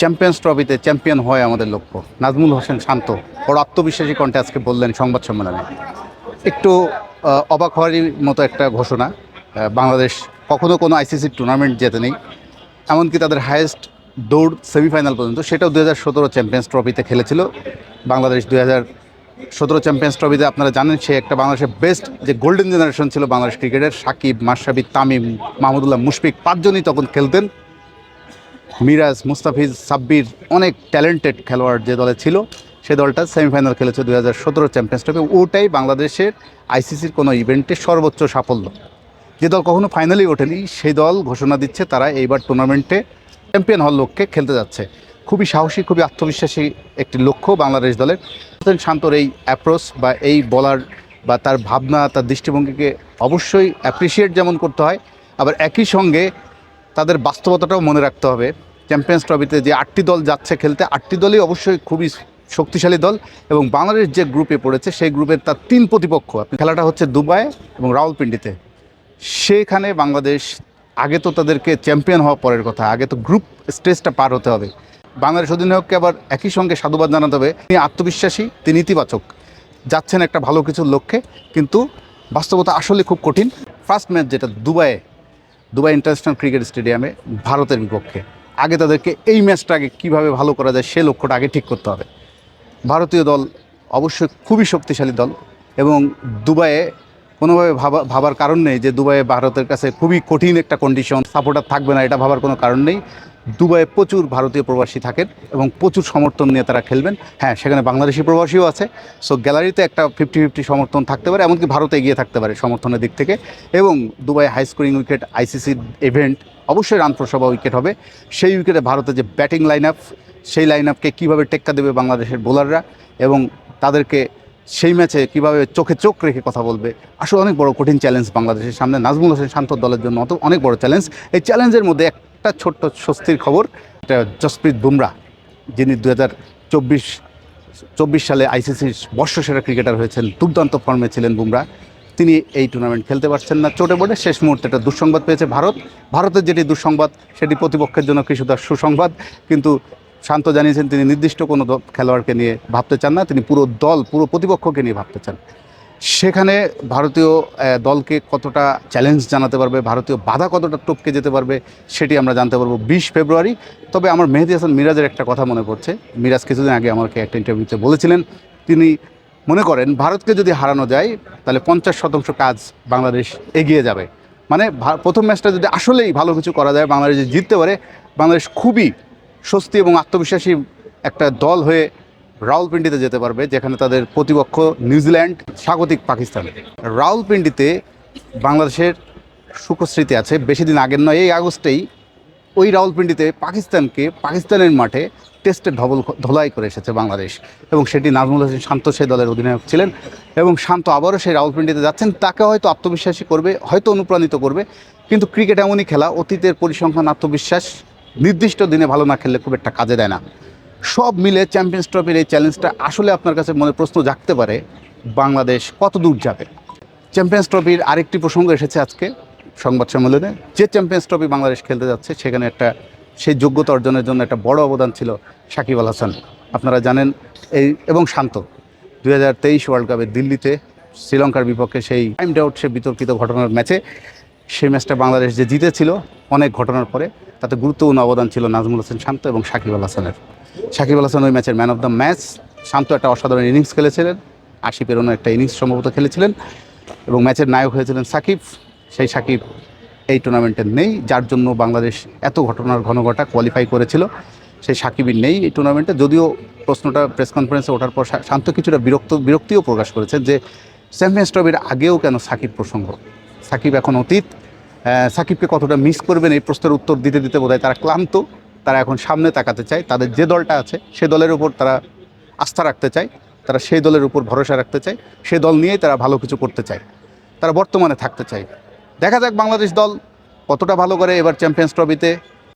Champions ট্রফিতে champion হয় আমাদের লক্ষ্য। নাজমুল হোসেন শান্ত বড় আত্মবিশ্বাসী কণ্ঠে আজকে বললেন সংবাদ সম্মেলনে। একটু অবাক হওয়ারই মতো একটা ঘোষণা বাংলাদেশ কখনো কোনো আইসিসি টুর্নামেন্ট জেতে নেই। এমনকি তাদের হায়েস্ট দৌড় সেমিফাইনাল পর্যন্ত, সেটাও দু হাজার সতেরো চ্যাম্পিয়ন্স ট্রফিতে খেলেছিল। বাংলাদেশ দু হাজার সতেরো চ্যাম্পিয়ন্স ট্রফিতে আপনারা জানেন, সে একটা বাংলাদেশের বেস্ট যে গোল্ডেন জেনারেশন ছিল বাংলাদেশ ক্রিকেটের, সাকিব, মাশরাফি, তামিম মাহমুদুল্লাহ মুশফিক পাঁচজনই তখন খেলতেন। মিরাজ, মুস্তাফিজ, সাব্বির অনেক ট্যালেন্টেড খেলোয়াড় যে দলে ছিল, সে দলটা সেমিফাইনাল খেলেছে দু হাজার সতেরো চ্যাম্পিয়ন্স ট্রফি ওটাই বাংলাদেশের আইসিসির কোনো ইভেন্টে সর্বোচ্চ সাফল্য। যে দল কখনো ফাইনালি ওঠেনি, সেই দল ঘোষণা দিচ্ছে তারা এইবার টুর্নামেন্টে চ্যাম্পিয়ন হওয়ার লক্ষ্যে খেলতে যাচ্ছে। খুবই সাহসী, খুবই আত্মবিশ্বাসী একটি লক্ষ্য বাংলাদেশ দলের। শান্তর এই অ্যাপ্রোচ বা এই বলার বা তার ভাবনা, তার দৃষ্টিভঙ্গিকে অবশ্যই অ্যাপ্রিসিয়েট যেমন করতে হয়, আবার একই সঙ্গে তাদের বাস্তবতাটাও মনে রাখতে হবে। চ্যাম্পিয়ন্স ট্রফিতে যে আটটি দল যাচ্ছে খেলতে, আটটি দলই অবশ্যই খুবই শক্তিশালী দল এবং বাংলাদেশ যে গ্রুপে পড়েছে, সেই গ্রুপের তার তিন প্রতিপক্ষ। খেলাটা হচ্ছে দুবাই এবং রাওয়ালপিন্ডিতে। সেখানে বাংলাদেশ, আগে তো তাদেরকে চ্যাম্পিয়ন হওয়া পরের কথা, আগে তো গ্রুপ স্টেজটা পার হতে হবে। বাংলাদেশ অধিনায়ককে আবার একই সঙ্গে সাধুবাদ জানাতে হবে। তিনি আত্মবিশ্বাসী, তিনি ইতিবাচক, যাচ্ছেন একটা ভালো কিছুর লক্ষ্যে, কিন্তু বাস্তবতা আসলে খুব কঠিন। ফার্স্ট ম্যাচ যেটা দুবাইয়ে দুবাই ইন্টারন্যাশনাল ক্রিকেট স্টেডিয়ামে ভারতের বিপক্ষে। আগে তাদেরকে এই ম্যাচটা আগে কীভাবে ভালো করা যায় সে লক্ষ্যটা আগে ঠিক করতে হবে। ভারতীয় দল অবশ্যই খুবই শক্তিশালী দল এবং দুবাইয়ে কোনোভাবে ভাবা ভাবার কারণ নেই যে দুবাইয়ে ভারতের কাছে খুবই কঠিন একটা কন্ডিশন সাপোর্টার থাকবে না, এটা ভাবার কোনো কারণ নেই। দুবাইয়ে প্রচুর ভারতীয় প্রবাসী থাকেন এবং প্রচুর সমর্থন নিয়ে তারা খেলবেন। হ্যাঁ সেখানে বাংলাদেশি প্রবাসীও আছে। সো গ্যালারিতে একটা ফিফটি ফিফটি সমর্থন থাকতে পারে, এমনকি ভারতে এগিয়ে থাকতে পারে সমর্থনের দিক থেকে। এবং Dubai high scoring wicket ICC event অবশ্যই রান প্রসভা উইকেট হবে। সেই উইকেটে ভারতের যে ব্যাটিং লাইন আপ সেই লাইন আপকে কীভাবে টেক্কা দেবে বাংলাদেশের বোলাররা এবং তাদেরকে সেই ম্যাচে কীভাবে চোখে চোখ রেখে কথা বলবে, আসলে অনেক বড় কঠিন চ্যালেঞ্জ বাংলাদেশের সামনে। নাজমুল হোসেন শান্তর দলের জন্য অত, অনেক বড় চ্যালেঞ্জ এই চ্যালেঞ্জের মধ্যে একটা ছোট্ট স্বস্তির খবর, এটা জসপ্রীত বুমরা, যিনি দু হাজার সালে আইসিসির বর্ষসেরা ক্রিকেটার হয়েছেন, দুর্দান্ত ফর্মে ছিলেন বুমরা। তিনি এই টুর্নামেন্ট খেলতে পারছেন না, চোটে পড়ে শেষ মুহূর্তে একটা দুঃসংবাদ পেয়েছে ভারত। ভারতের যেটি দুঃসংবাদ, সেটি প্রতিপক্ষের জন্য কিছুটা সুসংবাদ, কিন্তু শান্ত জানিয়েছেন তিনি নির্দিষ্ট কোনো খেলোয়াড়কে নিয়ে ভাবতে চান না, তিনি পুরো দল, পুরো প্রতিপক্ষকে নিয়ে ভাবতে চান। সেখানে ভারতীয় দলকে কতটা চ্যালেঞ্জ জানাতে পারবে, ভারতীয় বাধা কতটা টপকে যেতে পারবে সেটি আমরা জানতে পারব বিশ ফেব্রুয়ারি। তবে আমার মেহেদি হাসান মিরাজের একটা কথা মনে পড়ছে। মিরাজ কিছুদিন আগে আমাকে একটা ইন্টারভিউতে বলেছিলেন, তিনি মনে করেন, ভারতকে যদি হারানো যায়, তাহলে পঞ্চাশ শতাংশ কাজ বাংলাদেশ এগিয়ে যাবে। মানে প্রথম ম্যাচটা যদি আসলেই ভালো কিছু করা যায়, বাংলাদেশ জিততে পারে, বাংলাদেশ খুবই স্বস্তি এবং আত্মবিশ্বাসী একটা দল হয়ে রাওয়ালপিন্ডিতে যেতে পারবে, যেখানে তাদের প্রতিপক্ষ নিউজিল্যান্ড, স্বাগতিক পাকিস্তান। রাওয়ালপিন্ডিতে বাংলাদেশের সুখস্মৃতি আছে, বেশি দিন আগের নয়, এই আগস্টেই ওই রাওয়ালপিন্ডিতে পাকিস্তানকে পাকিস্তানের মাঠে টেস্টে ধবল, ধোলাই করে এসেছে বাংলাদেশ। এবং সেটি নাজমুল হোসেন শান্ত সেই দলের অধিনায়ক ছিলেন। এবং শান্ত আবারও সেই রাওয়ালপিন্ডিতে যাচ্ছেন, তাকে হয়তো আত্মবিশ্বাসী করবে, হয়তো অনুপ্রাণিত করবে। কিন্তু ক্রিকেট এমনই খেলা, অতীতের পরিসংখ্যান, আত্মবিশ্বাস নির্দিষ্ট দিনে ভালো না খেললে খুব একটা কাজে দেয় না। সব মিলে চ্যাম্পিয়ন্স ট্রফির এই চ্যালেঞ্জটা আসলে আপনার কাছে মনে প্রশ্ন জাগতে পারে, বাংলাদেশ কত দূর যাবে? চ্যাম্পিয়ন্স ট্রফির আরেকটি প্রসঙ্গ এসেছে আজকে, সংবাদ সম্মেলনে। যে চ্যাম্পিয়ন্স ট্রফি বাংলাদেশ খেলতে যাচ্ছে, সেখানে একটা, সেই যোগ্যতা অর্জনের জন্য একটা বড় অবদান ছিল সাকিব আল হাসান। আপনারা জানেন এই, এবং শান্ত। দুই হাজার তেইশ ওয়ার্ল্ড কাপে দিল্লিতে, শ্রীলঙ্কার বিপক্ষে সেই টাইম আউট সে বিতর্কিত ঘটনার ম্যাচে সেই ম্যাচটা বাংলাদেশ যে জিতেছিল, অনেক ঘটনার পরে, তাতে গুরুত্বপূর্ণ অবদান ছিল নাজমুল হোসেন শান্ত এবং সাকিব আল হাসানের। সাকিব আল হাসান ওই ম্যাচের man of the match. Shanto একটা অসাধারণ ইনিংস খেলেছিলেন আশি পেরোনো একটা ইনিংস সম্ভবত খেলেছিলেন এবং ম্যাচের নায়ক হয়েছিলেন সাকিব। সেই সাকিব এই টুর্নামেন্টে নেই, যার জন্য বাংলাদেশ এত ঘটনার ঘনঘটা কোয়ালিফাই করেছিল সেই সাকিবই নেই এই টুর্নামেন্টে যদিও প্রশ্নটা প্রেস কনফারেন্সে ওঠার পর শান্ত কিছুটা বিরক্ত, বিরক্তিও প্রকাশ করেছেন যে চ্যাম্পিয়ন্স ট্রফির আগেও কেন সাকিব প্রসঙ্গ? সাকিব এখন অতীত। সাকিবকে কতটা মিস করবেন এই প্রশ্নের উত্তর দিতে দিতে বোধহয় তারা ক্লান্ত। তারা এখন সামনে তাকাতে চায়, তাদের যে দলটা আছে সে দলের উপর তারা আস্থা রাখতে চায়, তারা সেই দলের উপর ভরসা রাখতে চায়, সে দল নিয়েই তারা ভালো কিছু করতে চায়, তারা বর্তমানে থাকতে চায়। দেখা যাক বাংলাদেশ দল কতটা ভালো করে এবার চ্যাম্পিয়ন্স ট্রফিতে